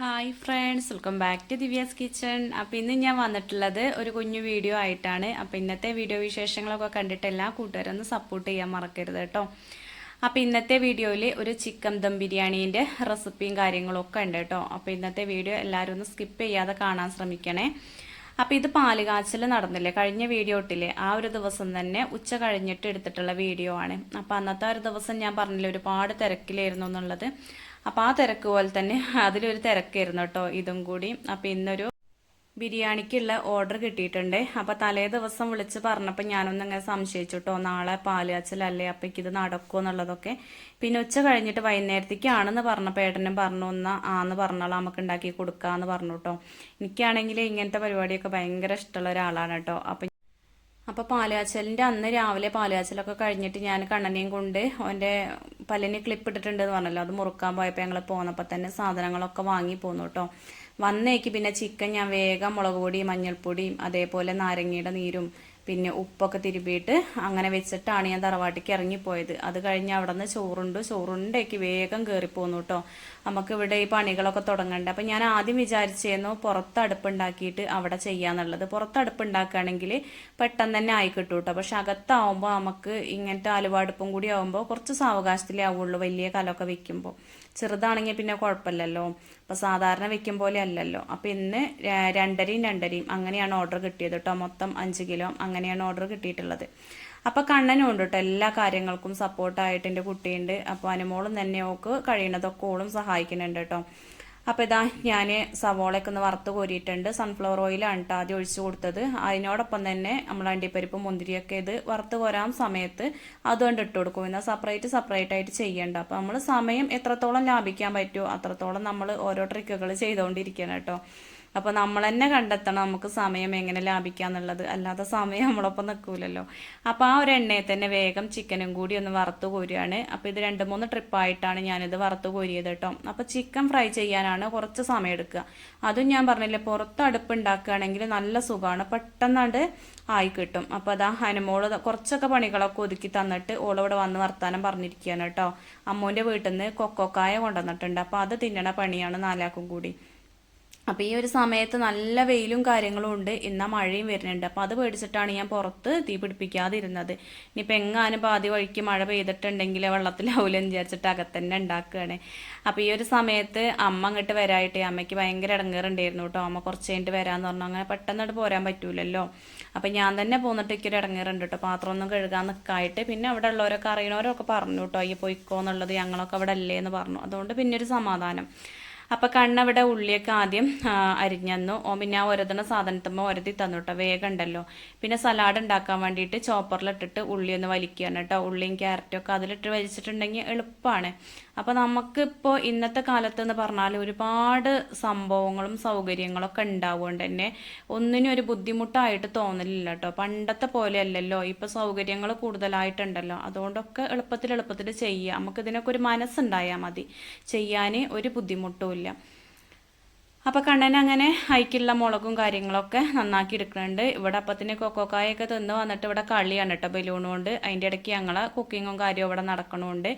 Hi friends welcome back to Divya's kitchen അപ്പോൾ ഇന്ന് ഞാൻ വന്നിട്ടുള്ളത് ഒരു കുഞ്ഞു വീഡിയോ ആയിട്ടാണ്. അപ്പോൾ ഇന്നത്തെ വീഡിയോ വിശേഷങ്ങളൊക്കെ കണ്ടിട്ട് എല്ലാ കൂട്ടുകാരൊന്നും സപ്പോർട്ട് ചെയ്യാൻ മറക്കരുത് കേട്ടോ. അപ്പോൾ ഇന്നത്തെ വീഡിയോയിൽ ഒരു ചിക്കൻ ദം ബിരിയാണീന്റെ റെസിപ്പിയും കാര്യങ്ങളൊക്കെ ഉണ്ട് കേട്ടോ. അപ്പോൾ ഇന്നത്തെ വീഡിയോ എല്ലാവരും ഒന്ന് സ്കിപ്പ് ചെയ്യാതെ കാണാൻ ശ്രമിക്കണേ. അപ്പോൾ ഇത് പാൽ കാച്ചൽ നടന്നില്ലേ? കഴിഞ്ഞ വീഡിയോ ഇട്ടില്ലേ ആ ഒരു ദിവസം തന്നെ ഉച്ച കഴിഞ്ഞിട്ട് എടുത്തിട്ടുള്ള വീഡിയോ ആണ്. അപ്പോൾ അന്നത്തെ ഒരു ദിവസം ഞാൻ പറഞ്ഞില്ലേ ഒരുപാട് തിരക്കിലായിരുന്നു എന്നുള്ളത്. അപ്പോൾ ആ തിരക്ക് പോലെ തന്നെ അതിലൊരു തിരക്കായിരുന്നു കേട്ടോ ഇതും കൂടി. അപ്പോൾ ഇന്നൊരു ബിരിയാണിക്കുള്ള ഓർഡർ കിട്ടിയിട്ടുണ്ട്. അപ്പോൾ തലേ ദിവസം വിളിച്ച് പറഞ്ഞപ്പോൾ ഞാനൊന്നും ഇങ്ങനെ സംശയിച്ചു കേട്ടോ നാളെ പാലുകാച്ചലല്ലേ അപ്പോൾ ഇത് നടക്കുമോ എന്നുള്ളതൊക്കെ. പിന്നെ ഉച്ച കഴിഞ്ഞിട്ട് വൈകുന്നേരത്തേക്കാണെന്ന് പറഞ്ഞപ്പോൾ ഏട്ടനും പറഞ്ഞു എന്നാ ആന്ന് പറഞ്ഞോളാം നമുക്ക് ഉണ്ടാക്കി കൊടുക്കാമെന്ന് പറഞ്ഞു കേട്ടോ. എനിക്കാണെങ്കിൽ ഇങ്ങനത്തെ പരിപാടിയൊക്കെ ഭയങ്കര ഇഷ്ടമുള്ള ഒരാളാണ് കേട്ടോ. അപ്പം അപ്പോൾ പാലുകാച്ചലിന്റെ അന്ന് രാവിലെ പാലുകാച്ചലൊക്കെ കഴിഞ്ഞിട്ട് ഞാൻ കണ്ണനെയും കൊണ്ട് അവന്റെ പല്ലിന് ക്ലിപ്പ് ഇട്ടിട്ടുണ്ട് എന്ന് പറഞ്ഞല്ലോ. അത് മുറുക്കാൻ പോയപ്പോൾ ഞങ്ങൾ പോന്നപ്പോൾ തന്നെ സാധനങ്ങളൊക്കെ വാങ്ങി പോന്നു കേട്ടോ വന്നേക്ക് പിന്നെ ചിക്കൻ ഞാൻ വേഗം മുളക് പൊടിയും മഞ്ഞൾപ്പൊടിയും അതേപോലെ നാരങ്ങയുടെ നീരും പിന്നെ ഉപ്പൊക്കെ തിരുമ്പിയിട്ട് അങ്ങനെ വെച്ചിട്ടാണ് ഞാൻ തറവാട്ടിക്ക് ഇറങ്ങിപ്പോയത്. അത് കഴിഞ്ഞ് അവിടെ നിന്ന് ചോറുണ്ട്. ചോറുണ്ടേക്ക് വേഗം കയറിപ്പോന്നു കേട്ടോ. നമുക്ക് ഇവിടെ ഈ പണികളൊക്കെ തുടങ്ങണ്ടേ. അപ്പം ഞാൻ ആദ്യം വിചാരിച്ചേന്നു പുറത്ത് അടുപ്പുണ്ടാക്കിയിട്ട് അവിടെ ചെയ്യാന്നുള്ളത്. പുറത്ത് അടുപ്പുണ്ടാക്കുകയാണെങ്കിൽ പെട്ടെന്ന് തന്നെ ആയിക്കിട്ടു കിട്ടും കേട്ടോ. പക്ഷെ അകത്താവുമ്പോൾ നമുക്ക് ഇങ്ങനത്തെ അലുവാടുപ്പും കൂടി ആവുമ്പോൾ കുറച്ച് സാവകാശത്തിലേ ആവുള്ളൂ. വലിയ കലമൊക്കെ വെക്കുമ്പോൾ ചെറുതാണെങ്കിൽ പിന്നെ കുഴപ്പമില്ലല്ലോ. അപ്പോൾ സാധാരണ വെക്കും പോലെ അല്ലല്ലോ. അപ്പോൾ ഇന്ന് രണ്ടരയും രണ്ടരയും അങ്ങനെയാണ് ഓർഡർ കിട്ടിയത് കേട്ടോ. മൊത്തം അഞ്ച് കിലോ അങ്ങനെയാണ് ഓർഡർ കിട്ടിയിട്ടുള്ളത്. അപ്പോൾ കണ്ണനും ഉണ്ട് കേട്ടോ. എല്ലാ കാര്യങ്ങൾക്കും സപ്പോർട്ടായിട്ട് എന്റെ കുട്ടിയുണ്ട്. അപ്പോൾ അനുമോളും തന്നെ ഓക്ക് കഴിയണതൊക്കെ ഓളും സഹായിക്കുന്നുണ്ട് കേട്ടോ. അപ്പോൾ ഇതാ ഞാൻ സവോളയൊക്കെ ഒന്ന് വറുത്ത് കോരിയിട്ടുണ്ട്. സൺഫ്ലവർ ഓയിലാണ് കേട്ടോ ആദ്യം ഒഴിച്ചു കൊടുത്തത്. അതിനോടൊപ്പം തന്നെ നമ്മൾ അണ്ടിപ്പരിപ്പ് മുന്തിരിയൊക്കെ ഇത് വറുത്ത് കോരാൻ സമയത്ത് അതുകൊണ്ട് ഇട്ട് കൊടുക്കും. എന്നാൽ സെപ്പറേറ്റ് സെപ്പറേറ്റ് ആയിട്ട് ചെയ്യണ്ട. അപ്പോൾ നമ്മൾ സമയം എത്രത്തോളം ലാഭിക്കാൻ പറ്റുമോ അത്രത്തോളം നമ്മൾ ഓരോ ട്രിക്കുകൾ ചെയ്തുകൊണ്ടിരിക്കണം കേട്ടോ അപ്പോൾ നമ്മൾ തന്നെ കണ്ടെത്തണം നമുക്ക് സമയം എങ്ങനെ ലാഭിക്കാന്നുള്ളത്. അല്ലാതെ സമയം നമ്മളൊപ്പം നിൽക്കൂലല്ലോ അപ്പോൾ ആ ഒരു എണ്ണയിൽ തന്നെ വേഗം ചിക്കനും കൂടി ഒന്ന് വറുത്ത് കോരുകയാണ് അപ്പോൾ ഇത് രണ്ട് മൂന്ന് ട്രിപ്പായിട്ടാണ് ഞാനിത് വറുത്ത് കോരിയത് കേട്ടോ. അപ്പോൾ ചിക്കൻ ഫ്രൈ ചെയ്യാനാണ് കുറച്ച് സമയം എടുക്കുക. അതും ഞാൻ പറഞ്ഞില്ലേ പുറത്ത് അടുപ്പ് ഉണ്ടാക്കുകയാണെങ്കിൽ നല്ല സുഖമാണ്. പെട്ടെന്നാണ്ട് ആയി കിട്ടും. അപ്പോൾ അതാ ഹനുമോൾ കുറച്ചൊക്കെ പണികളൊക്കെ ഒതുക്കി തന്നിട്ട് ഓളിവിടെ വന്ന് വർത്താനം പറഞ്ഞിരിക്കുകയാണ് കേട്ടോ. അമ്മൂന്റെ വീട്ടിൽ നിന്ന് കൊക്കോക്കായ കൊണ്ടുവന്നിട്ടുണ്ട്. അപ്പോൾ അത് തിന്നണ പണിയാണ് നാലാക്കും കൂടി. അപ്പോൾ ഈ ഒരു സമയത്ത് നല്ല വെയിലും കാര്യങ്ങളും ഉണ്ട്. എന്നാൽ മഴയും വരുന്നുണ്ട്. അപ്പോൾ അത് പേടിച്ചിട്ടാണ് ഞാൻ പുറത്ത് തീ പിടിപ്പിക്കാതിരുന്നത്. ഇനിയിപ്പോൾ എങ്ങാനും പാതി വഴിക്ക് മഴ പെയ്തിട്ടുണ്ടെങ്കിൽ വെള്ളത്തിലാവൂലെന്ന് വിചാരിച്ചിട്ട് അകത്തന്നെ ഉണ്ടാക്കുകയാണ് അപ്പോൾ ഈ ഒരു സമയത്ത് അമ്മ അങ്ങോട്ട് വരായിട്ട് അമ്മയ്ക്ക് ഭയങ്കര ഇടങ്ങേറുണ്ടായിരുന്നു കേട്ടോ. അമ്മ കുറച്ച് കഴിഞ്ഞിട്ട് വരാമെന്ന് പറഞ്ഞു. അങ്ങനെ പെട്ടെന്ന് പോരാൻ പറ്റൂലല്ലോ. അപ്പോൾ ഞാൻ തന്നെ പോന്നിട്ട് എനിക്കൊരു ഇടങ്ങേറുണ്ട് കേട്ടോ. പാത്രമൊന്നും കഴുകാൻ നിൽക്കായിട്ട് പിന്നെ അവിടെ ഉള്ളവരൊക്കെ അറിയണവരൊക്കെ പറഞ്ഞു കേട്ടോ. ഈ പോയിക്കോ എന്നുള്ളത് ഞങ്ങളൊക്കെ അവിടെ അല്ലേ എന്ന് പറഞ്ഞു. അതുകൊണ്ട് പിന്നെ ഒരു സമാധാനം. അപ്പോൾ കണ്ണവിടെ ഉള്ളിയൊക്കെ ആദ്യം അരിഞ്ഞന്നു. ഓ പിന്നെ ആ ഒരതണ സാധനത്തുമ്പോൾ ഒരതി തന്നു കേട്ടോ വേഗം ഉണ്ടല്ലോ. പിന്നെ സലാഡ് ഉണ്ടാക്കാൻ വേണ്ടിയിട്ട് ചോപ്പറിലിട്ടിട്ട് ഉള്ളി ഒന്ന് വലിക്കുകയാണ് കേട്ടോ. ഉള്ളിയും ക്യാരറ്റും ഒക്കെ അതിലിട്ട് വലിച്ചിട്ടുണ്ടെങ്കിൽ എളുപ്പമാണ്. അപ്പോൾ നമുക്കിപ്പോൾ ഇന്നത്തെ കാലത്ത് എന്ന് പറഞ്ഞാൽ ഒരുപാട് സംഭവങ്ങളും സൗകര്യങ്ങളൊക്കെ ഉണ്ടാവുകൊണ്ട് തന്നെ ഒന്നിനും ഒരു ബുദ്ധിമുട്ടായിട്ട് തോന്നലില്ല കേട്ടോ. പണ്ടത്തെ പോലെ അല്ലല്ലോ ഇപ്പോൾ സൗകര്യങ്ങൾ കൂടുതലായിട്ടുണ്ടല്ലോ. അതുകൊണ്ടൊക്കെ എളുപ്പത്തിൽ എളുപ്പത്തിൽ ചെയ്യുക നമുക്കിതിനൊക്കെ ഒരു മനസ്സുണ്ടായാൽ മതി. ചെയ്യാൻ ഒരു ബുദ്ധിമുട്ടും ഇല്ല അപ്പോൾ കണ്ണൻ അങ്ങനെ അയക്കുള്ള മുളകും കാര്യങ്ങളൊക്കെ നന്നാക്കി എടുക്കുന്നുണ്ട്. ഇവിടെ അപ്പത്തിന് കൊക്കോക്കായൊക്കെ തിന്ന് വന്നിട്ട് ഇവിടെ കളിയാണ് കേട്ടോ ബലൂൺ കൊണ്ട്. അതിന്റെ ഇടയ്ക്ക് ഞങ്ങൾ കുക്കിങ്ങും കാര്യവും ഇവിടെ നടക്കണമുണ്ട്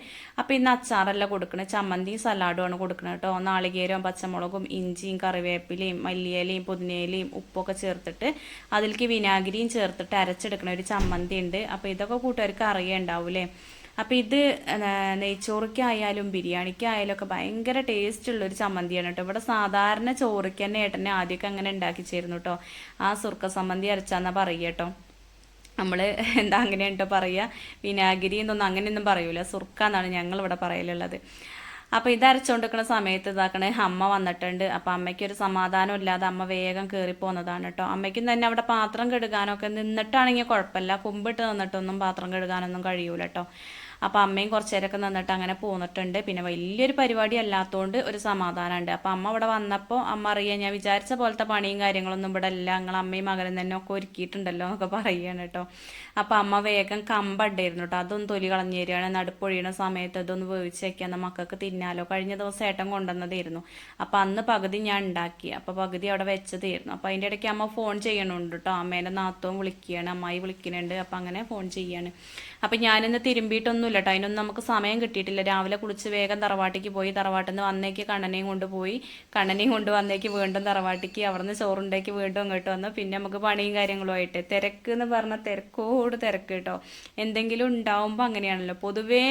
അപ്പോൾ ഇന്ന് അച്ചാറല്ല കൊടുക്കുന്നത് ചമ്മന്തിയും സലാഡുമാണ് കൊടുക്കുന്നത് കേട്ടോ. നാളികേരവും പച്ചമുളകും ഇഞ്ചിയും കറിവേപ്പിലയും മല്ലിയിലയും പുതിനയിലയും ഉപ്പൊക്കെ ചേർത്തിട്ട് അതിലേക്ക് വിനാഗിരിയും ചേർത്തിട്ട് അരച്ചെടുക്കണ ഒരു ചമ്മന്തി ഉണ്ട്. അപ്പോൾ ഇതൊക്കെ കൂട്ടുകാർക്ക് അറിയുണ്ടാവൂലേ അപ്പോൾ ഇത് നെയ്ച്ചോറിക്കായാലും ബിരിയാണിക്കായാലും ഒക്കെ ഭയങ്കര ടേസ്റ്റ് ഉള്ളൊരു ചമ്മന്തിയാണ് കേട്ടോ. ഇവിടെ സാധാരണ ചോറിക്ക് തന്നെ ഏട്ടനെ ആദ്യമൊക്കെ അങ്ങനെ ഉണ്ടാക്കി ചേരുന്നു കേട്ടോ. ആ സുർക്ക സമ്മന്തി അരച്ചാന്നാ പറയുക കേട്ടോ. നമ്മൾ എന്താ അങ്ങനെ കേട്ടോ പറയുക. വിനാഗിരി എന്നൊന്നും അങ്ങനെയൊന്നും പറയൂല. സുർക്ക എന്നാണ് ഞങ്ങൾ ഇവിടെ പറയലുള്ളത്. അപ്പോൾ ഇത് അരച്ചുകൊണ്ടിരിക്കുന്ന സമയത്ത് ഇതാക്കണേ അമ്മ വന്നിട്ടുണ്ട്. അപ്പോൾ അമ്മയ്ക്ക് ഒരു സമാധാനം ഇല്ലാതെ അമ്മ വേഗം കയറി പോകുന്നതാണ് കേട്ടോ അമ്മയ്ക്കും തന്നെ അവിടെ പാത്രം കെടുക്കാനൊക്കെ നിന്നിട്ടാണെങ്കിൽ കുഴപ്പമില്ല. കുമ്പിട്ട് നിന്നിട്ടൊന്നും പാത്രം കെടുക്കാനൊന്നും കഴിയൂല കേട്ടോ അപ്പോൾ അമ്മയും കുറച്ച് നേരമൊക്കെ നിന്നിട്ട് അങ്ങനെ പോന്നിട്ടുണ്ട്. പിന്നെ വലിയൊരു പരിപാടി അല്ലാത്തതുകൊണ്ട് ഒരു സമാധാനമുണ്ട് അപ്പോൾ അമ്മ ഇവിടെ വന്നപ്പോൾ അമ്മ അറിയാം ഞാൻ വിചാരിച്ച പോലത്തെ പണിയും കാര്യങ്ങളൊന്നും ഇവിടെ അല്ല. ഞങ്ങൾ അമ്മയും മകനും തന്നെ ഒക്കെ ഒരുക്കിയിട്ടുണ്ടല്ലോ എന്നൊക്കെ പറയുകയാണ് കേട്ടോ അപ്പോൾ അമ്മ വേഗം കമ്പണ്ടായിരുന്നു കേട്ടോ അതൊന്ന് തൊലി കളഞ്ഞു തരികയാണ് നടുപ്പൊഴിയണ സമയത്ത് അതൊന്ന് വേവിച്ച് വയ്ക്കാൻ മക്കൾക്ക് തിന്നാലോ. കഴിഞ്ഞ ദിവസം ഏട്ടൻ കൊണ്ടുവന്നതായിരുന്നു. അപ്പോൾ അന്ന് പകുതി ഞാൻ ഉണ്ടാക്കി. അപ്പോൾ പകുതി അവിടെ വെച്ചതായിരുന്നു. അപ്പോൾ അതിന്റെ ഇടയ്ക്ക് അമ്മ ഫോൺ ചെയ്യണുണ്ട് കേട്ടോ അമ്മേന്റെ നാത്തവും വിളിക്കുകയാണ് അമ്മായി വിളിക്കുന്നുണ്ട് അപ്പോൾ അങ്ങനെ ഫോൺ ചെയ്യാണ്. അപ്പോൾ ഞാനിന്ന് തിരുമ്പിയിട്ടൊന്നുമില്ല കേട്ടോ അതിനൊന്നും നമുക്ക് സമയം കിട്ടിയിട്ടില്ല. രാവിലെ കുളിച്ച് വേഗം തറവാട്ടിക്ക് പോയി. തറവാട്ടിൽ നിന്ന് വന്നേക്ക് കണ്ണനെയും കൊണ്ടുപോയി കണ്ണനെയും കൊണ്ട് വന്നേക്ക് വീണ്ടും തറവാട്ടിക്ക് അവിടുന്ന് ചോറുണ്ടേക്ക് വീണ്ടും അങ്ങോട്ട് വന്നു. പിന്നെ നമുക്ക് പണിയും കാര്യങ്ങളും ആയിട്ട്. തിരക്ക് എന്ന് പറഞ്ഞാൽ തിരക്കോട് തിരക്ക് കേട്ടോ എന്തെങ്കിലും ഉണ്ടാവുമ്പോൾ അങ്ങനെയാണല്ലോ. പൊതുവേ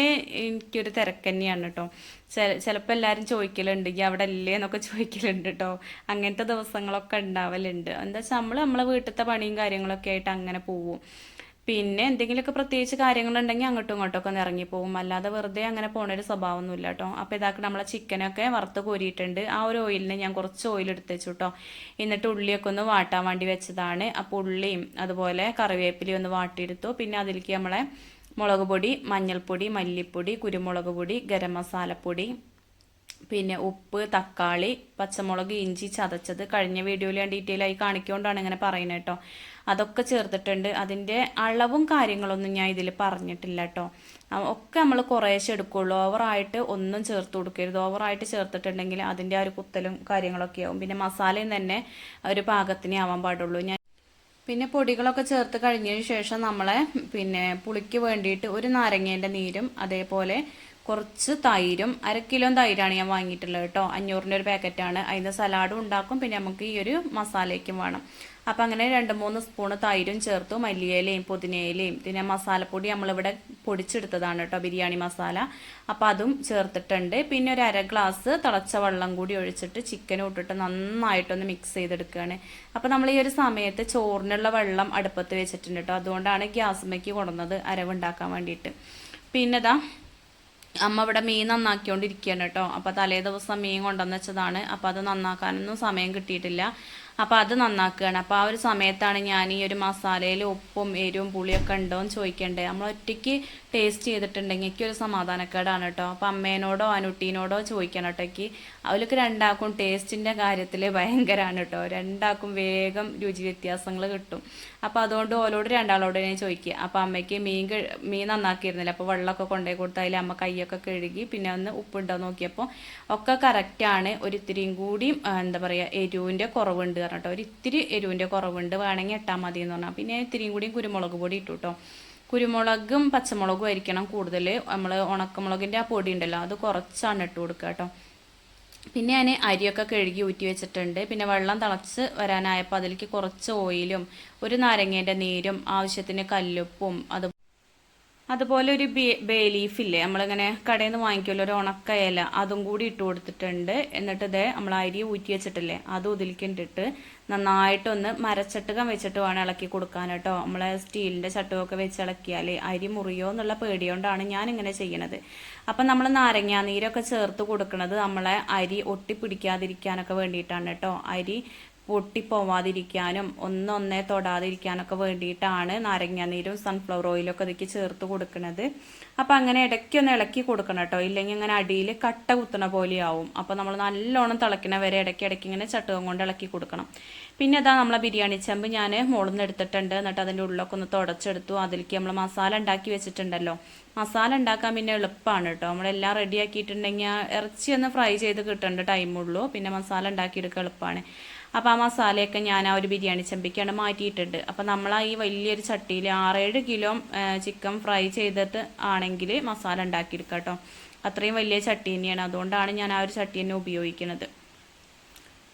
എനിക്കൊരു തിരക്ക് തന്നെയാണ് കേട്ടോ ചിലപ്പോൾ എല്ലാവരും ചോദിക്കലുണ്ട്. ഈ അവിടെ അല്ലേ? എന്നൊക്കെ ചോദിക്കലുണ്ട് കേട്ടോ അങ്ങനത്തെ ദിവസങ്ങളൊക്കെ ഉണ്ടാവലുണ്ട്. എന്താ വെച്ചാൽ നമ്മൾ നമ്മളെ വീട്ടിലത്തെ പണിയും കാര്യങ്ങളൊക്കെ ആയിട്ട് അങ്ങനെ പോവും. പിന്നെ എന്തെങ്കിലുമൊക്കെ പ്രത്യേകിച്ച് കാര്യങ്ങളുണ്ടെങ്കിൽ അങ്ങോട്ടും ഇങ്ങോട്ടൊക്കെ ഒന്ന് ഇറങ്ങിപ്പോവും. അല്ലാതെ വെറുതെ അങ്ങനെ പോണൊരു സ്വഭാവമൊന്നുമില്ല കേട്ടോ. അപ്പോൾ ഇതാക്കി നമ്മളെ ചിക്കനൊക്കെ വറുത്ത് കോരിയിട്ടുണ്ട്. ആ ഒരു ഓയിലിന് ഞാൻ കുറച്ച് ഓയിൽ എടുത്തേച്ചു കേട്ടോ. എന്നിട്ട് ഉള്ളിയൊക്കെ ഒന്ന് വാട്ടാൻ വേണ്ടി വെച്ചതാണ്. അപ്പോൾ ഉള്ളിയും അതുപോലെ കറിവേപ്പിലയും ഒന്ന് വാട്ടിയെടുത്തു. പിന്നെ അതിലേക്ക് നമ്മളെ മുളക് പൊടി മഞ്ഞൾപ്പൊടി മല്ലിപ്പൊടി കുരുമുളക് പൊടി ഗരം മസാലപ്പൊടി പിന്നെ ഉപ്പ് തക്കാളി പച്ചമുളക് ഇഞ്ചി ചതച്ചത് കഴിഞ്ഞ വീഡിയോയിൽ ഞാൻ ഡീറ്റെയിൽ ആയി കാണിക്കൊണ്ടാണ് ഇങ്ങനെ പറയുന്നത് കേട്ടോ. അതൊക്കെ ചേർത്തിട്ടുണ്ട്. അതിന്റെ അളവും കാര്യങ്ങളൊന്നും ഞാൻ ഇതിൽ പറഞ്ഞിട്ടില്ല കേട്ടോ ഒക്കെ നമ്മൾ കുറേശ്ശെ എടുക്കുള്ളൂ. ഓവറായിട്ട് ഒന്നും ചേർത്ത് കൊടുക്കരുത്. ഓവറായിട്ട് ചേർത്തിട്ടുണ്ടെങ്കിൽ അതിന്റെ ആ ഒരു കുത്തലും കാര്യങ്ങളൊക്കെ ആവും. പിന്നെ മസാലയും തന്നെ ഒരു പാകത്തിനേ ആവാൻ പാടുള്ളൂ. ഞാൻ പിന്നെ പൊടികളൊക്കെ ചേർത്ത് കഴിഞ്ഞതിന് ശേഷം നമ്മളെ പിന്നെ പുളിക്ക് വേണ്ടിയിട്ട് ഒരു നാരങ്ങേന്റെ നീരും അതേപോലെ കുറച്ച് തൈരും അര കിലോ തൈരാണ് ഞാൻ വാങ്ങിയിട്ടുള്ളത് കേട്ടോ അഞ്ഞൂറിന്റെ ഒരു പാക്കറ്റാണ്. അതിന്റെ സലാഡും ഉണ്ടാക്കും. പിന്നെ നമുക്ക് ഈ ഒരു മസാലയ്ക്കും വേണം. അപ്പം അങ്ങനെ രണ്ട് മൂന്ന് സ്പൂണ് തൈരും ചേർത്തു മല്ലിയിലയും പുതിനയിലയും. പിന്നെ മസാലപ്പൊടി നമ്മളിവിടെ പൊടിച്ചെടുത്തതാണ് കേട്ടോ ബിരിയാണി മസാല. അപ്പം അതും ചേർത്തിട്ടുണ്ട്. പിന്നെ ഒരു അര ഗ്ലാസ് തിളച്ച വെള്ളം കൂടി ഒഴിച്ചിട്ട് ചിക്കനും ഇട്ടിട്ട് നന്നായിട്ടൊന്ന് മിക്സ് ചെയ്തെടുക്കുകയാണ്. അപ്പം നമ്മൾ ഈ ഒരു സമയത്ത് ചോറിനുള്ള വെള്ളം അടുപ്പത്ത് വെച്ചിട്ടുണ്ട് കേട്ടോ. അതുകൊണ്ടാണ് ഗ്യാസ്മയ്ക്ക് കൊണ്ടുവന്നത് അരവുണ്ടാക്കാൻ വേണ്ടിയിട്ട്. പിന്നെതാ അമ്മ ഇവിടെ മീൻ നന്നാക്കിക്കൊണ്ടിരിക്കുകയാണ് കേട്ടോ. അപ്പോൾ തലേ ദിവസം മീൻ കൊണ്ടുവന്ന് വെച്ചതാണ്. അപ്പോൾ അത് നന്നാക്കാനൊന്നും സമയം കിട്ടിയിട്ടില്ല. അപ്പോൾ അത് നന്നാക്കുകയാണ്. അപ്പോൾ ആ ഒരു സമയത്താണ് ഞാൻ ഈ ഒരു മസാലയിൽ ഉപ്പും എരിവും പുളിയൊക്കെ ഉണ്ടോ എന്ന് ചോദിക്കണ്ടേ. നമ്മൾ ഒറ്റയ്ക്ക് ടേസ്റ്റ് ചെയ്തിട്ടുണ്ടെങ്കിൽ എനിക്ക് ഒരു സമാധാനക്കേടാണ് കേട്ടോ അപ്പോൾ അമ്മേനോടോ അനുട്ടീനോടോ ചോദിക്കണം എനിക്ക്. അവർക്ക് രണ്ടാക്കും ടേസ്റ്റിന്റെ കാര്യത്തിൽ ഭയങ്കരമാണ് കേട്ടോ രണ്ടാക്കും വേഗം രുചി വ്യത്യാസങ്ങൾ കിട്ടും. അപ്പോൾ അതുകൊണ്ട് ഓലോട് രണ്ടാളോട് ഞാൻ ചോദിക്കുക അപ്പോൾ അമ്മയ്ക്ക് മീൻ മീൻ നന്നാക്കിയിരുന്നില്ല. അപ്പോൾ വെള്ളമൊക്കെ കൊണ്ടുപോയി കൊടുത്തതിൽ അമ്മ കൈയൊക്കെ കഴുകി പിന്നെ ഒന്ന് ഉപ്പുണ്ടോ നോക്കിയപ്പോൾ ഒക്കെ കറക്റ്റാണ് ഒരു ഇത്തിരിയും കൂടി എന്താ പറയുക എരിവിന്റെ കുറവുണ്ട് പറഞ്ഞിട്ടോ. ഒരു ഇത്തിരി എരിവിന്റെ കുറവുണ്ട്. വേണമെങ്കിൽ ഇട്ടാൽ മതി എന്ന് പറഞ്ഞാൽ പിന്നെ ഇത്തിരിയും കൂടി കുരുമുളക് പൊടി ഇട്ടു കേട്ടോ കുരുമുളകും പച്ചമുളകും ആയിരിക്കണം കൂടുതൽ നമ്മൾ ഉണക്കമുളകിന്റെ ആ പൊടി ഉണ്ടല്ലോ അത് കുറച്ചാണ് ഇട്ട് കൊടുക്കുക കേട്ടോ പിന്നെ ഞാൻ അരിയൊക്കെ കഴുകി ഊറ്റി വെച്ചിട്ടുണ്ട്. പിന്നെ വെള്ളം തിളച്ച് വരാനായപ്പോൾ അതിലേക്ക് കുറച്ച് ഓയിലും ഒരു നാരങ്ങേന്റെ നീരും ആവശ്യത്തിന് കല്ലുപ്പും അത് അതുപോലെ ഒരു ബേ ബേ ലീഫില്ലേ? നമ്മളിങ്ങനെ കടയിൽ നിന്ന് വാങ്ങിക്കുമല്ലോ ഒരു ഉണക്ക ഇല. അതും കൂടി ഇട്ട് കൊടുത്തിട്ടുണ്ട്. എന്നിട്ട് ഇതേ നമ്മൾ അരി ഊറ്റി വെച്ചിട്ടില്ലേ? അതും ഇതിലേക്കിട്ടിട്ട് നന്നായിട്ടൊന്ന് മരച്ചട്ടുകം വെച്ചിട്ട് വേണം ഇളക്കി കൊടുക്കാൻ കേട്ടോ. നമ്മളെ സ്റ്റീലിന്റെ ചട്ടുകമൊക്കെ വെച്ച് ഇളക്കിയാൽ അരി മുറിയോ എന്നുള്ള പേടിയോണ്ടാണ് ഞാൻ ഇങ്ങനെ ചെയ്യണത്. അപ്പം നമ്മൾ നാരങ്ങാനീരൊക്കെ ചേർത്ത് കൊടുക്കുന്നത് നമ്മളെ അരി ഒട്ടിപ്പിടിക്കാതിരിക്കാനൊക്കെ വേണ്ടിയിട്ടാണ് കേട്ടോ. അരി പൊട്ടിപ്പോവാതിരിക്കാനും ഒന്നൊന്നേ തൊടാതിരിക്കാനൊക്കെ വേണ്ടിയിട്ടാണ് നാരങ്ങാനീരും സൺഫ്ലവർ ഓയിലും ഒക്കെ ഇതിക്ക് ചേർത്ത് കൊടുക്കുന്നത് അപ്പം അങ്ങനെ ഇടയ്ക്കൊന്ന് ഇളക്കി കൊടുക്കണം കേട്ടോ. ഇല്ലെങ്കിൽ ഇങ്ങനെ അടിയിൽ കട്ട കുത്തണ പോലെയാവും. അപ്പോൾ നമ്മൾ നല്ലോണം തിളക്കണ വരെ ഇടയ്ക്ക് ഇടയ്ക്ക് ഇങ്ങനെ ചട്ടുകം കൊണ്ട് ഇളക്കി കൊടുക്കണം. പിന്നെ അതാ നമ്മളെ ബിരിയാണി ചെമ്പ് ഞാൻ മുകളിൽ നിന്ന് എടുത്തിട്ടുണ്ട്. എന്നിട്ട് അതിന്റെ ഉള്ളിലൊക്കെ ഒന്ന് തുടച്ചെടുത്തു. അതിലേക്ക് നമ്മൾ മസാല ഉണ്ടാക്കി വെച്ചിട്ടുണ്ടല്ലോ. മസാല ഉണ്ടാക്കാൻ പിന്നെ എളുപ്പമാണ് കേട്ടോ. നമ്മളെല്ലാം റെഡി ആക്കിയിട്ടുണ്ടെങ്കിൽ ഇറച്ചി ഒന്ന് ഫ്രൈ ചെയ്ത് കിട്ടേണ്ട ടൈമുള്ളൂ പിന്നെ മസാല ഉണ്ടാക്കിയെടുക്കുക എളുപ്പമാണ് അപ്പോൾ ആ മസാലയൊക്കെ ഞാൻ ആ ഒരു ബിരിയാണി ചെമ്പിക്കാണ് മാറ്റിയിട്ടുണ്ട്. അപ്പോൾ നമ്മൾ ആ ഈ വലിയൊരു ചട്ടിയിൽ ആറേഴ് കിലോ ചിക്കൻ ഫ്രൈ ചെയ്തിട്ട് ആണെങ്കിൽ മസാല ഉണ്ടാക്കിയെടുക്കാം കേട്ടോ. അത്രയും വലിയ ചട്ടി തന്നെയാണ്. അതുകൊണ്ടാണ് ഞാൻ ആ ഒരു ചട്ടി തന്നെ ഉപയോഗിക്കുന്നത്.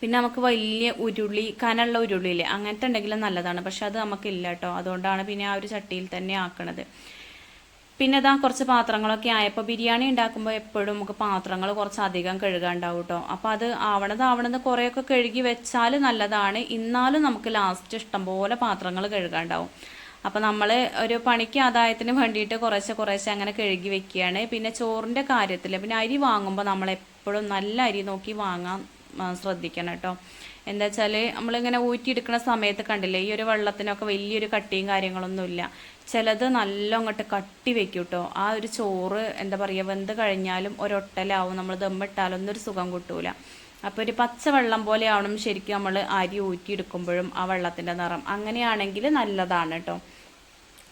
പിന്നെ നമുക്ക് വലിയ ഉരുളി കനുള്ള ഉരുളിയില്ലേ? അങ്ങനത്തെ ഉണ്ടെങ്കിലും നല്ലതാണ്. പക്ഷെ അത് നമുക്കില്ല കേട്ടോ അതുകൊണ്ടാണ് പിന്നെ ആ ഒരു ചട്ടിയിൽ തന്നെ ആക്കണത്. പിന്നെ ഇതാ കുറച്ച് പാത്രങ്ങളൊക്കെ ആയപ്പോൾ ബിരിയാണി ഉണ്ടാക്കുമ്പോൾ എപ്പോഴും നമുക്ക് പാത്രങ്ങൾ കുറച്ച് അധികം കഴുകാണ്ടാവും കേട്ടോ അപ്പോൾ അത് ആവണത് ആവണത് കുറേയൊക്കെ കഴുകി വെച്ചാൽ നല്ലതാണ്. ഇന്നാലും നമുക്ക് ലാസ്റ്റ് ഇഷ്ടം പോലെ പാത്രങ്ങൾ കഴുകാണ്ടാവും. അപ്പോൾ നമ്മൾ ഒരു പണിക്ക് ആദായത്തിന് വേണ്ടിയിട്ട് കുറേശ്ശെ കുറേശ്ശെ അങ്ങനെ കഴുകി വെക്കുകയാണ്. പിന്നെ ചോറിന്റെ കാര്യത്തിൽ പിന്നെ അരി വാങ്ങുമ്പോൾ നമ്മൾ എപ്പോഴും നല്ല അരി നോക്കി വാങ്ങാൻ ശ്രദ്ധിക്കണം കേട്ടോ. എന്താ വെച്ചാൽ നമ്മളിങ്ങനെ ഊറ്റിയെടുക്കുന്ന സമയത്ത് കണ്ടില്ലേ ഈ ഒരു വെള്ളത്തിനൊക്കെ വലിയൊരു കട്ടിയും കാര്യങ്ങളൊന്നുമില്ല. ചിലത് നല്ല അങ്ങോട്ട് കട്ടി വെക്കും കേട്ടോ. ആ ഒരു ചോറ് എന്താ പറയുക വെന്ത് കഴിഞ്ഞാലും ഒരൊട്ടലാവും. നമ്മൾ ദമ്മിട്ടാലൊന്നും ഒരു സുഖം കിട്ടൂല. അപ്പോൾ ഒരു പച്ച വെള്ളം പോലെ ശരിക്കും നമ്മൾ അരി ഊറ്റിയെടുക്കുമ്പോഴും ആ വെള്ളത്തിന്റെ നിറം. അങ്ങനെയാണെങ്കിൽ നല്ലതാണ് കേട്ടോ.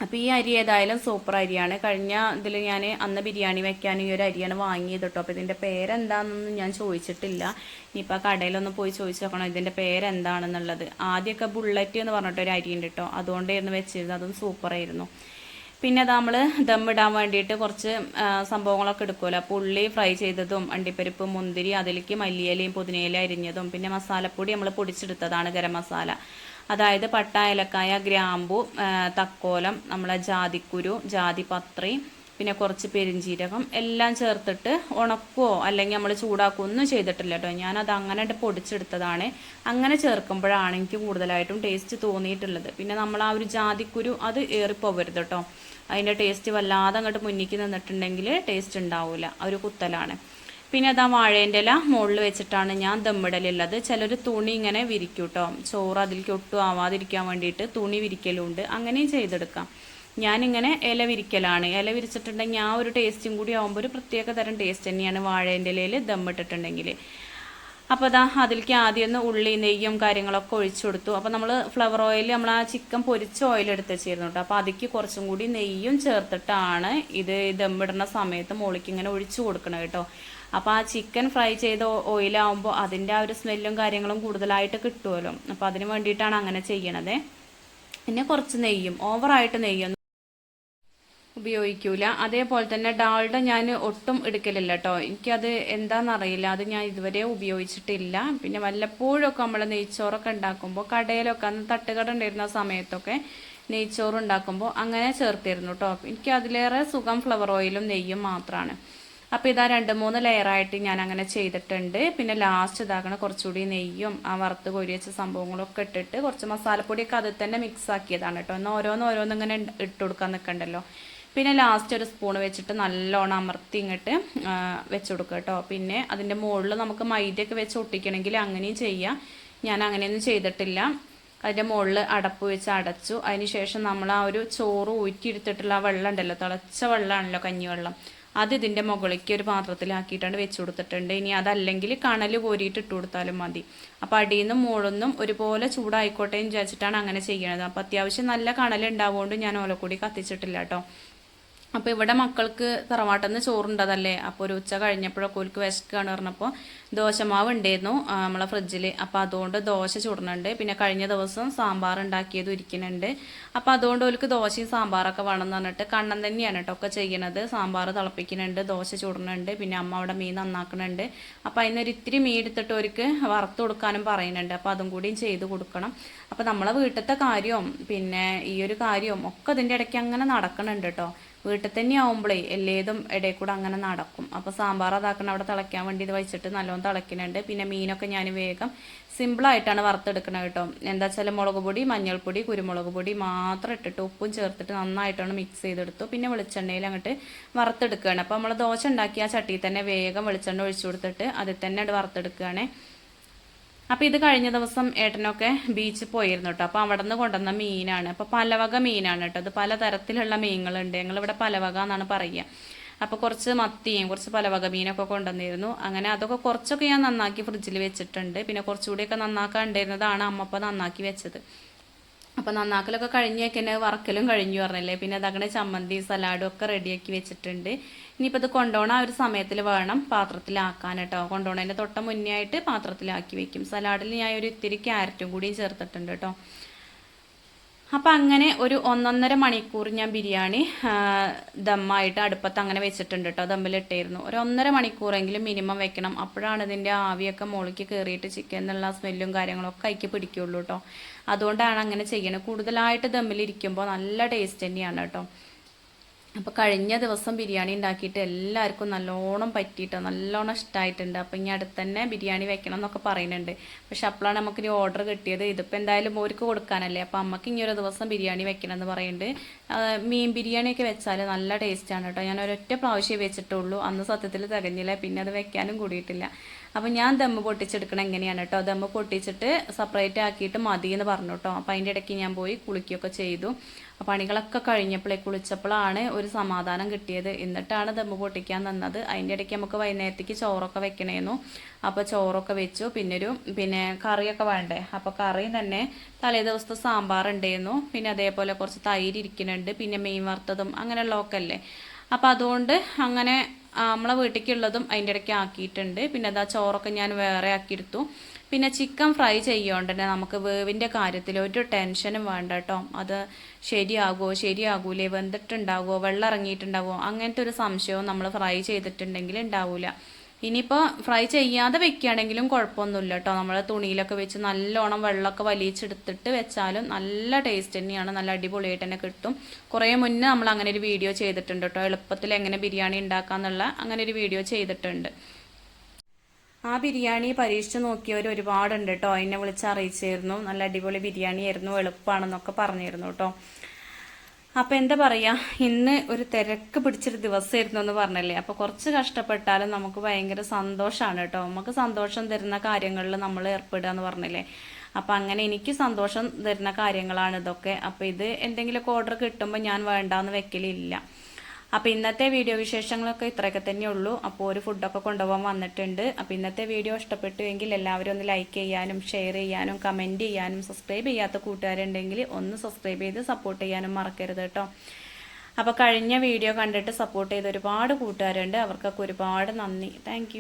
അപ്പോൾ ഈ അരി ഏതായാലും സൂപ്പർ അരിയാണ്. കഴിഞ്ഞ ഇതിൽ ഞാൻ അന്ന് ബിരിയാണി വെക്കാൻ ഈ ഒരു അരിയാണ് വാങ്ങിയത് കേട്ടോ അപ്പോൾ ഇതിന്റെ പേരെന്താണെന്നൊന്നും ഞാൻ ചോദിച്ചിട്ടില്ല. ഇനിയിപ്പോൾ കടയിലൊന്ന് പോയി ചോദിച്ചു നോക്കണം ഇതിന്റെ പേരെന്താണെന്നുള്ളത്. ആദ്യമൊക്കെ ബുള്ളറ്റ് എന്ന് പറഞ്ഞിട്ടൊരു അരി ഉണ്ട് കേട്ടോ അതുകൊണ്ടായിരുന്നു വെച്ചിരുന്നത്. അതും സൂപ്പറായിരുന്നു പിന്നെ അത് നമ്മൾ ഇടാൻ വേണ്ടിയിട്ട് കുറച്ച് സംഭവങ്ങളൊക്കെ എടുക്കുമല്ലോ അപ്പോൾ ഉള്ളി ഫ്രൈ ചെയ്തതും അണ്ടിപ്പരിപ്പ് മുന്തിരി അതിലേക്ക് മല്ലിയിലയും പുതിനയില അരിഞ്ഞതും പിന്നെ മസാലപ്പൊടി നമ്മൾ പൊടിച്ചെടുത്തതാണ് ഗരം മസാല. അതായത് പട്ട ഏലക്കായ ഗ്രാമ്പു തക്കോലം നമ്മളെ ജാതിക്കുരു ജാതിപത്രി പിന്നെ കുറച്ച് പെരിഞ്ചീരകം എല്ലാം ചേർത്തിട്ട് ഉണക്കുവോ അല്ലെങ്കിൽ നമ്മൾ ചൂടാക്കുകയോ ഒന്നും ചെയ്തിട്ടില്ല കേട്ടോ. ഞാനത് അങ്ങനെ പൊടിച്ചെടുത്തതാണ്. അങ്ങനെ ചേർക്കുമ്പോഴാണ് എനിക്ക് കൂടുതലായിട്ടും ടേസ്റ്റ് തോന്നിയിട്ടുള്ളത്. പിന്നെ നമ്മൾ ആ ഒരു ജാതിക്കുരു അത് ഏറിപ്പോവരുത് കേട്ടോ. അതിന്റെ ടേസ്റ്റ് വല്ലാതെ അങ്ങോട്ട് മുന്നിക്ക് നിന്നിട്ടുണ്ടെങ്കിൽ ടേസ്റ്റ് ഉണ്ടാവില്ല ഒരു കുത്തലാണ്. പിന്നെ അതാ വാഴേന്റെ ഇല മുകളിൽ വെച്ചിട്ടാണ് ഞാൻ ദമ്മിടലുള്ളത്. ചിലർ തുണി ഇങ്ങനെ വിരിക്കും കേട്ടോ ചോറ് അതിലേക്ക് ഒട്ടും ആവാതിരിക്കാൻ വേണ്ടിയിട്ട് തുണി വിരിക്കലുണ്ട്. അങ്ങനെയും ചെയ്തെടുക്കാം. ഞാനിങ്ങനെ ഇല വിരിക്കലാണ്. ഇല വിരിച്ചിട്ടുണ്ടെങ്കിൽ ആ ഒരു ടേസ്റ്റും കൂടി ആകുമ്പോൾ ഒരു പ്രത്യേക തരം ടേസ്റ്റ് തന്നെയാണ് വാഴേന്റെ ഇലയിൽ ദമ്മിട്ടിട്ടുണ്ടെങ്കിൽ അപ്പോൾ അതാ അതിലേക്ക് ആദ്യം ഒന്ന് ഉള്ളി നെയ്യും കാര്യങ്ങളൊക്കെ ഒഴിച്ചു കൊടുത്തു. അപ്പോൾ നമ്മൾ ഫ്ലവർ ഓയിൽ നമ്മൾ ആ ചിക്കൻ പൊരിച്ച ഓയിൽ എടുത്ത് വെച്ചിരുന്നു കേട്ടോ അപ്പോൾ അതിലേക്ക് കുറച്ചും കൂടി നെയ്യും ചേർത്തിട്ടാണ് ഇത് ദമ്മിടുന്ന സമയത്ത് മുകളിലേക്ക് ഇങ്ങനെ ഒഴിച്ചു കൊടുക്കണം കേട്ടോ അപ്പോൾ ആ ചിക്കൻ ഫ്രൈ ചെയ്ത ഓയിലാവുമ്പോൾ അതിന്റെ ആ ഒരു സ്മെല്ലും കാര്യങ്ങളും കൂടുതലായിട്ട് കിട്ടുമല്ലോ അപ്പോൾ അതിന് വേണ്ടിയിട്ടാണ് അങ്ങനെ ചെയ്യണത്. പിന്നെ കുറച്ച് നെയ്യും ഓവറായിട്ട് നെയ്യൊന്നും ഉപയോഗിക്കൂല. അതേപോലെ തന്നെ ഡാൾഡ ഞാൻ ഒട്ടും എടുക്കലില്ല കേട്ടോ എനിക്കത് എന്താണെന്നറിയില്ല അത് ഞാൻ ഇതുവരെ ഉപയോഗിച്ചിട്ടില്ല. പിന്നെ വല്ലപ്പോഴൊക്കെ നമ്മൾ നെയ്ച്ചോറൊക്കെ ഉണ്ടാക്കുമ്പോൾ കടയിലൊക്കെ അന്ന് തട്ടുകട ഉണ്ടായിരുന്ന സമയത്തൊക്കെ നെയ്ച്ചോറ് ഉണ്ടാക്കുമ്പോൾ അങ്ങനെ ചേർത്തിരുന്നു കേട്ടോ എനിക്ക് അതിലേറെ സുഖം ഫ്ലവർ ഓയിലും നെയ്യും മാത്രമാണ് അപ്പോൾ ഇതാ രണ്ട് മൂന്ന് ലെയറായിട്ട് ഞാൻ അങ്ങനെ ചെയ്തിട്ടുണ്ട്. പിന്നെ ലാസ്റ്റ് ഇതാക്കണ കുറച്ചുകൂടി നെയ്യും ആ വറുത്ത് കോരി വെച്ച സംഭവങ്ങളൊക്കെ ഇട്ടിട്ട് കുറച്ച് മസാലപ്പൊടിയൊക്കെ അതിൽ തന്നെ മിക്സ് ആക്കിയതാണ് കേട്ടോ. എന്നാൽ ഓരോന്ന് ഓരോന്ന് ഇങ്ങനെ ഇട്ട് കൊടുക്കാൻ നിൽക്കണ്ടല്ലോ പിന്നെ ലാസ്റ്റ് ഒരു സ്പൂൺ വെച്ചിട്ട് നല്ലോണം അമർത്തി ഇങ്ങോട്ട് വെച്ച് കൊടുക്കുക കേട്ടോ. പിന്നെ അതിന്റെ മുകളിൽ നമുക്ക് മൈദയൊക്കെ വെച്ച് ഒട്ടിക്കണമെങ്കിൽ അങ്ങനെയും ചെയ്യാം. ഞാൻ അങ്ങനെയൊന്നും ചെയ്തിട്ടില്ല. അതിന്റെ മുകളിൽ അടപ്പ് വെച്ച് അടച്ചു. അതിന് ശേഷം നമ്മൾ ആ ഒരു ചോറ് ഊറ്റിയെടുത്തിട്ടുള്ള ആ വെള്ളം ഉണ്ടല്ലോ തിളച്ച വെള്ളമാണല്ലോ കഞ്ഞിവെള്ളം. അത് ഇതിന്റെ മുകളിലേക്ക് ഒരു പാത്രത്തിലാക്കിയിട്ടാണ് വെച്ച് കൊടുത്തിട്ടുണ്ട്. ഇനി അതല്ലെങ്കിൽ കണൽ കോരിയിട്ട് ഇട്ട് കൊടുത്താലും മതി. അപ്പോൾ അടിയിൽ നിന്നും മുകളിൽ നിന്നും ഒരുപോലെ ചൂടായിക്കോട്ടെ എന്ന് വിചാരിച്ചിട്ടാണ് അങ്ങനെ ചെയ്യണത്. അപ്പോൾ അത്യാവശ്യം നല്ല കണൽ ഉണ്ടാവുകൊണ്ട് ഞാൻ ഓലക്കൂടി കത്തിച്ചിട്ടില്ല കേട്ടോ. അപ്പോൾ ഇവിടെ മക്കൾക്ക് തറവാട്ടെന്ന് ചോറുണ്ടതല്ലേ? അപ്പോൾ ഒരു ഉച്ച കഴിഞ്ഞപ്പോഴൊക്കെ ഓൽക്ക് വിശക്കുകയാണ് പറഞ്ഞപ്പോൾ ദോശമാവ് ഉണ്ടായിരുന്നു നമ്മളെ ഫ്രിഡ്ജിൽ അപ്പോൾ അതുകൊണ്ട് ദോശ ചുടണുണ്ട്. പിന്നെ കഴിഞ്ഞ ദിവസം സാമ്പാർ ഉണ്ടാക്കിയത് ഇരിക്കുന്നുണ്ട്. അപ്പോൾ അതുകൊണ്ട് ഓൽക്ക് ദോശയും സാമ്പാറൊക്കെ വേണം എന്ന് പറഞ്ഞിട്ട് കണ്ണൻ തന്നെയാണ് കേട്ടോ ഒക്കെ ചെയ്യണത്. സാമ്പാർ തിളപ്പിക്കുന്നുണ്ട് ദോശ ചുടണുണ്ട് പിന്നെ അമ്മ അവിടെ മീൻ നന്നാക്കുന്നുണ്ട്. അപ്പോൾ അതിനൊരു ഇത്തിരി മീൻ എടുത്തിട്ട് അവർക്ക് വറുത്ത് കൊടുക്കാനും പറയുന്നുണ്ട്. അപ്പോൾ അതും കൂടിയും ചെയ്ത് കൊടുക്കണം. അപ്പോൾ നമ്മളെ വീട്ടിലത്തെ കാര്യവും പിന്നെ ഈ ഒരു കാര്യവും ഒക്കെ അതിന്റെ ഇടയ്ക്ക് അങ്ങനെ നടക്കണുണ്ട് കേട്ടോ വീട്ടിൽ തന്നെ ആവുമ്പോഴേ എല്ലേതും ഇടയിൽ കൂടെ അങ്ങനെ നടക്കും. അപ്പോൾ സാമ്പാർ അതാക്കണം അവിടെ തിളയ്ക്കാൻ വേണ്ടി ഇത് വെച്ചിട്ട് നല്ലോണം തിളയ്ക്കുന്നുണ്ട്. പിന്നെ മീനൊക്കെ ഞാൻ വേഗം സിമ്പിളായിട്ടാണ് വറുത്തെടുക്കണത് കേട്ടോ. എന്താ വെച്ചാൽ മുളക് പൊടി മഞ്ഞൾപ്പൊടി കുരുമുളക് പൊടി മാത്രം ഇട്ടിട്ട് ഉപ്പും ചേർത്തിട്ട് നന്നായിട്ടാണ് മിക്സ് ചെയ്തെടുത്തു. പിന്നെ വെളിച്ചെണ്ണയിൽ അങ്ങോട്ട് വറുത്തെടുക്കുകയാണ്. അപ്പോൾ നമ്മൾ ദോശ ഉണ്ടാക്കിയ ആ ചട്ടിയിൽ തന്നെ വേഗം വെളിച്ചെണ്ണ ഒഴിച്ചു കൊടുത്തിട്ട് അതിൽ തന്നെ അത് വറുത്തെടുക്കുകയാണ്. അപ്പോൾ ഇത് കഴിഞ്ഞ ദിവസം ഏട്ടനൊക്കെ ബീച്ചിൽ പോയിരുന്നു കേട്ടോ. അപ്പോൾ അവിടെ നിന്ന് കൊണ്ടുവന്ന മീനാണ്. അപ്പോൾ പലവക മീനാണ് കേട്ടോ. അത് പലതരത്തിലുള്ള മീനുകളുണ്ട്. ഞങ്ങളിവിടെ പലവക എന്നാണ് പറയുക. അപ്പോൾ കുറച്ച് മത്തിയും കുറച്ച് പലവക മീനൊക്കെ കൊണ്ടുവന്നിരുന്നു. അങ്ങനെ അതൊക്കെ കുറച്ചൊക്കെ ഞാൻ നന്നാക്കി ഫ്രിഡ്ജിൽ വെച്ചിട്ടുണ്ട്. പിന്നെ കുറച്ചുകൂടിയൊക്കെ നന്നാക്കാൻ ഉണ്ടായിരുന്നതാണ് അമ്മ അപ്പോൾ നന്നാക്കി വെച്ചത്. അപ്പോൾ നന്നാക്കലൊക്കെ കഴിഞ്ഞൊക്കെ തന്നെ വറക്കലും കഴിഞ്ഞു പറഞ്ഞില്ലേ? പിന്നെ അതങ്ങനെ ചമ്മന്തി സലാഡും ഒക്കെ റെഡിയാക്കി വെച്ചിട്ടുണ്ട്. ഇനിയിപ്പോൾ ഇത് കൊണ്ടുപോകണ ആ ഒരു സമയത്തിൽ വേണം പാത്രത്തിലാക്കാൻ കേട്ടോ. കൊണ്ടുപോകണതിന്റെ തൊട്ട മുന്നേ ആയിട്ട് പാത്രത്തിലാക്കി വെക്കും. സലാഡിൽ ഞാൻ ഒരു ഇത്തിരി ക്യാരറ്റും കൂടിയും ചേർത്തിട്ടുണ്ട് കേട്ടോ. അപ്പം അങ്ങനെ ഒരു ഒന്നൊന്നര മണിക്കൂർ ഞാൻ ബിരിയാണി ദമ്മായിട്ട് അടുപ്പത്ത് അങ്ങനെ വെച്ചിട്ടുണ്ട് കേട്ടോ ദമ്മിലിട്ടായിരുന്നു ഒരു ഒന്നര മണിക്കൂറെങ്കിലും മിനിമം വെക്കണം. അപ്പോഴാണ് ഇതിന്റെ ആവിയൊക്കെ മുകളിലേക്ക് കയറിയിട്ട് ചിക്കൻ എന്നുള്ള സ്മെല്ലും കാര്യങ്ങളൊക്കെ അതിക്ക് പിടിക്കുള്ളൂ കേട്ടോ അതുകൊണ്ടാണ് അങ്ങനെ ചെയ്യണത്. കൂടുതലായിട്ട് ദമ്മിലിരിക്കുമ്പോൾ നല്ല ടേസ്റ്റ് തന്നെയാണ് കേട്ടോ അപ്പോൾ കഴിഞ്ഞ ദിവസം ബിരിയാണി ഉണ്ടാക്കിയിട്ട് എല്ലാവർക്കും നല്ലോണം പറ്റിയിട്ടോ നല്ലോണം ഇഷ്ടമായിട്ടുണ്ട് അപ്പോൾ ഇനി അടുത്ത് തന്നെ ബിരിയാണി വെക്കണം എന്നൊക്കെ പറയുന്നുണ്ട്. പക്ഷെ അപ്പോഴാണ് നമുക്ക് ഇനി ഓർഡർ കിട്ടിയത്. ഇതിപ്പോൾ എന്തായാലും ഓർക്ക് കൊടുക്കാനല്ലേ. അപ്പോൾ അമ്മയ്ക്ക് ഇനി ഒരു ദിവസം ബിരിയാണി വെക്കണം എന്ന് പറയുന്നുണ്ട്. മീൻ ബിരിയാണിയൊക്കെ വെച്ചാൽ നല്ല ടേസ്റ്റാണ് കേട്ടോ. ഞാൻ ഒരൊറ്റ പ്രാവശ്യം വെച്ചിട്ടുള്ളൂ. അന്ന് സത്യത്തിൽ തികഞ്ഞില്ല. പിന്നെ അത് വെക്കാനും കൂടിയിട്ടില്ല. അപ്പോൾ ഞാൻ ദമ്മ് പൊട്ടിച്ചെടുക്കണം എങ്ങനെയാണ് കേട്ടോ ദമ്മ് പൊട്ടിച്ചിട്ട് സെപ്പറേറ്റ് ആക്കിയിട്ട് മതി എന്ന് പറഞ്ഞു കേട്ടോ അപ്പോൾ അതിന്റെ ഇടയ്ക്ക് ഞാൻ പോയി കുളിക്കുകയൊക്കെ ചെയ്തു. പണികളൊക്കെ കഴിഞ്ഞപ്പോഴേ കുളിച്ചപ്പോഴാണ് ഒരു സമാധാനം കിട്ടിയത്. എന്നിട്ടാണ് ദമ്മ് പൊട്ടിക്കാൻ തന്നത്. അതിന്റെ ഇടയ്ക്ക് നമുക്ക് വൈകുന്നേരത്തേക്ക് ചോറൊക്കെ വെക്കണേന്നു. അപ്പോൾ ചോറൊക്കെ വെച്ചു. പിന്നെ ഒരു പിന്നെ കറിയൊക്കെ വേണ്ടേ? അപ്പോൾ കറി തന്നെ തലേ ദിവസത്തെ സാമ്പാർ ഉണ്ടായിരുന്നു പിന്നെ അതേപോലെ കുറച്ച് തൈര് ഇരിക്കുന്നുണ്ട്. പിന്നെ മീൻ വറുത്തതും അങ്ങനെയുള്ളതൊക്കെ അല്ലേ? അപ്പോൾ അതുകൊണ്ട് അങ്ങനെ നമ്മളെ വീട്ടിലേക്കുള്ളതും അതിന്റെ ഇടയ്ക്ക് ആക്കിയിട്ടുണ്ട്. പിന്നെ അതാ ചോറൊക്കെ ഞാൻ വേറെ ആക്കിയെടുത്തു. പിന്നെ ചിക്കൻ ഫ്രൈ ചെയ്യുകൊണ്ട് തന്നെ നമുക്ക് വേവിന്റെ കാര്യത്തിൽ ഒരു ടെൻഷനും വേണ്ട കേട്ടോ. അത് ശരിയാകുമോ ശരിയാകൂലേ വെന്തിട്ടുണ്ടാകുമോ വെള്ളം ഇറങ്ങിയിട്ടുണ്ടാകുമോ അങ്ങനത്തെ ഒരു സംശയവും നമ്മൾ ഫ്രൈ ചെയ്തിട്ടുണ്ടെങ്കിൽ ഉണ്ടാവില്ല ഇനിയിപ്പോൾ ഫ്രൈ ചെയ്യാതെ വെക്കുകയാണെങ്കിലും കുഴപ്പമൊന്നുമില്ല കേട്ടോ നമ്മൾ തുണിയിലൊക്കെ വെച്ച് നല്ലോണം വെള്ളമൊക്കെ വലിച്ചെടുത്തിട്ട് വെച്ചാലും നല്ല ടേസ്റ്റ് തന്നെയാണ്. നല്ല അടിപൊളിയായിട്ട് തന്നെ കിട്ടും. കുറേ മുന്നേ നമ്മൾ അങ്ങനെ ഒരു വീഡിയോ ചെയ്തിട്ടുണ്ട് കേട്ടോ എളുപ്പത്തിൽ എങ്ങനെ ബിരിയാണി ഉണ്ടാക്കാന്നുള്ള അങ്ങനെ ഒരു വീഡിയോ ചെയ്തിട്ടുണ്ട്. ആ ബിരിയാണി പരീക്ഷിച്ച് നോക്കിയവർ ഒരുപാടുണ്ട് കേട്ടോ എന്നെ വിളിച്ച് അറിയിച്ചിരുന്നു നല്ല അടിപൊളി ബിരിയാണി ആയിരുന്നു എളുപ്പമാണെന്നൊക്കെ പറഞ്ഞിരുന്നു കേട്ടോ അപ്പം എന്താ പറയുക ഇന്ന് ഒരു തിരക്ക് പിടിച്ചൊരു ദിവസമായിരുന്നു എന്ന് പറഞ്ഞല്ലേ? അപ്പോൾ കുറച്ച് കഷ്ടപ്പെട്ടാലും നമുക്ക് ഭയങ്കര സന്തോഷമാണ് കേട്ടോ. നമുക്ക് സന്തോഷം തരുന്ന കാര്യങ്ങളിൽ നമ്മൾ ഏർപ്പെടുക എന്ന് പറഞ്ഞല്ലേ? അപ്പം അങ്ങനെ എനിക്ക് സന്തോഷം തരുന്ന കാര്യങ്ങളാണ് ഇതൊക്കെ. അപ്പോൾ ഇത് എന്തെങ്കിലുമൊക്കെ ഓർഡർ കിട്ടുമ്പോൾ ഞാൻ വേണ്ടാന്ന് വെക്കലില്ല. അപ്പോൾ ഇന്നത്തെ വീഡിയോ വിശേഷങ്ങളൊക്കെ ഇത്രയൊക്കെ തന്നെ ഉള്ളൂ. അപ്പോൾ ഒരു ഫുഡൊക്കെ കൊണ്ടുപോകാൻ വന്നിട്ടുണ്ട്. അപ്പോൾ ഇന്നത്തെ വീഡിയോ ഇഷ്ടപ്പെട്ടുവെങ്കിൽ എല്ലാവരും ഒന്ന് ലൈക്ക് ചെയ്യാനും ഷെയർ ചെയ്യാനും കമന്റ് ചെയ്യാനും സബ്സ്ക്രൈബ് ചെയ്യാത്ത കൂട്ടുകാരുണ്ടെങ്കിൽ ഒന്ന് സബ്സ്ക്രൈബ് ചെയ്ത് സപ്പോർട്ട് ചെയ്യാനും മറക്കരുത് കേട്ടോ. അപ്പോൾ കഴിഞ്ഞ വീഡിയോ കണ്ടിട്ട് സപ്പോർട്ട് ചെയ്ത ഒരുപാട് കൂട്ടുകാരുണ്ട്. അവർക്കൊക്കെ ഒരുപാട് നന്ദി. താങ്ക്